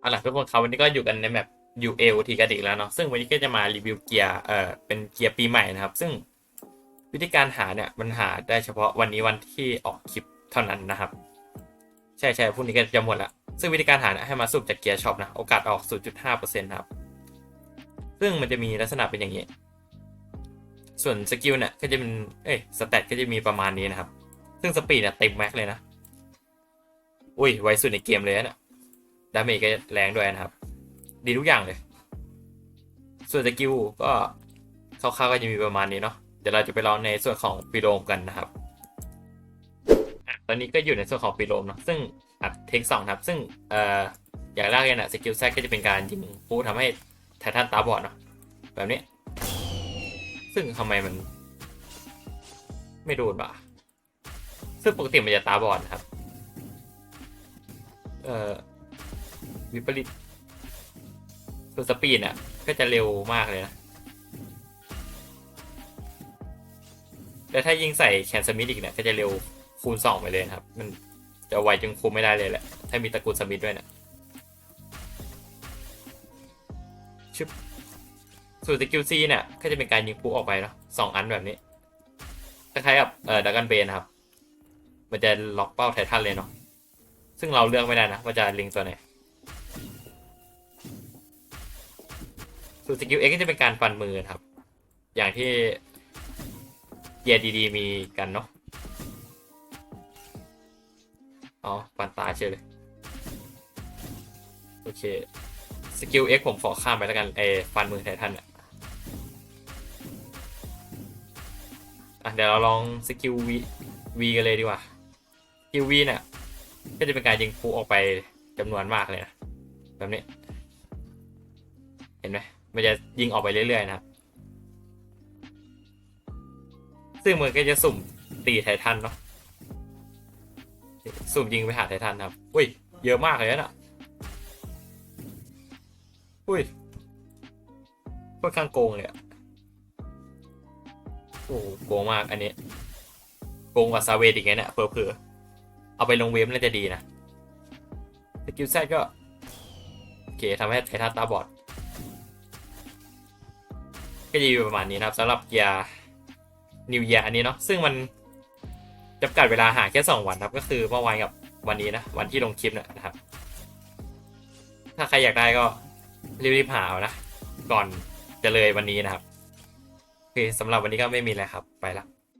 เอาล่ะทุกคนครับวันนี้ก็อยู่กันในแมป UL ทีกันอีกแล้วเนาะซึ่งวันนี้ก็จะมารีวิวเกียร์เอ่อเป็นเกียร์ปีใหม่นะครับ ซึ่งวิธีการหาเนี่ยมันหาได้เฉพาะวันนี้วันที่ออกคลิปเท่านั้นนะครับ ใช่ใช่พรุ่งนี้ก็จะหมดละซึ่งวิธีการหาเนี่ยให้มาสุ่มจากเกียร์ช็อปนะโอกาสออก 0.5%นะครับ ซึ่งมันจะมีลักษณะเป็นอย่างนี้ ส่วนสกิลเนี่ยก็จะเป็นเอ้ยสเตตก็จะมีประมาณนี้นะครับ ซึ่งสปีดเนี่ยเต็มแม็กเลยนะ อุ้ยไวสุดในเกมเลยนะเนี่ย ดาเมจก็แรงด้วยนะครับ ดีทุกอย่างเลย ส่วนสกิลก็คร่าวๆก็จะมีประมาณนี้เนาะเดี๋ยวเราจะไปลองในส่วนของปีโรมกันนะครับตอนนี้ก็อยู่ในส่วนของปีโรมเนาะซึ่งอัดเทคสองครับ ซึ่งเอ่ออย่างแรกเลยนะสกิลแซกก็จะเป็นการยิงผู้ทำให้ไททันตาบอดเนาะแบบนี้ ซึ่งทำไมมัน ไม่โดนบ่ะซึ่งปกติมันจะตาบอดนะครับ เอ่อ วิปริตส่วนสปีดอะ ก็จะเร็วมากเลยนะ แต่ถ้ายิงใส่แคนสมิธอีกเนี่ย ก็จะเร็วคูณสองไปเลยครับ มันจะไวจนคุมไม่ได้เลยแหละ ถ้ามีตระกูลสมิธด้วยเนี่ยชึบส่วนสกิลซีเนี่ย ก็จะเป็นการยิงปุ๊ออกไปเนาะสองอันแบบนี้คล้ายๆกับเอ่อดักกันเบนนะครับ มันจะล็อกเป้าไททันเลยเนาะ ซึ่งเราเลือกไม่ได้นะว่าจะลิงตัวไหน ส่วนสกิลเอ็กก็จะเป็นการฟันมือครับ อย่างที่เกียดีๆมีกันเนาะอ๋อฟันตาเฉยเลย โอเค สกิลเอ็กผมขอข้ามไปแล้วกันเอฟันมือไททันอะอะเดี๋ยวเราลองสกิลวีวีกันเลยดีกว่าสกิลวีเนี่ยก็จะเป็นการยิงฟูออกไปจำนวนมากเลยนะแบบนี้ เห็นไหม มันจะยิงออกไปเรื่อยๆนะครับ ซึ่งมันก็จะสุ่มตีไททันเนาะ สุ่มยิงไปหาไททันครับ อุ้ย เยอะมากเลยนะอุ้ยค่อนข้างโกงเลยอะโอ้โหโกงมากอันนี้ โกงกว่าซาเวดอีกไงเนี่ยเผลอๆเอาไปลงเวฟน่าจะดีนะสกิลแซดก็ โอเคทำให้ไททันตาบอด ก็จะอยู่ประมาณนี้นะครับสำหรับเกียร์นิวเยียอันนี้เนาะซึ่งมันจำกัดเวลาหาแค่ 2 วันครับก็คือเมื่อวานกับวันนี้นะวันที่ลงคลิปนยนะครับ ถ้าใครอยากได้ก็รีบๆหาเอานะก่อนจะเลยวันนี้นะครับโอเคสำหรับวันนี้ก็ไม่มีอะไรครับไปละ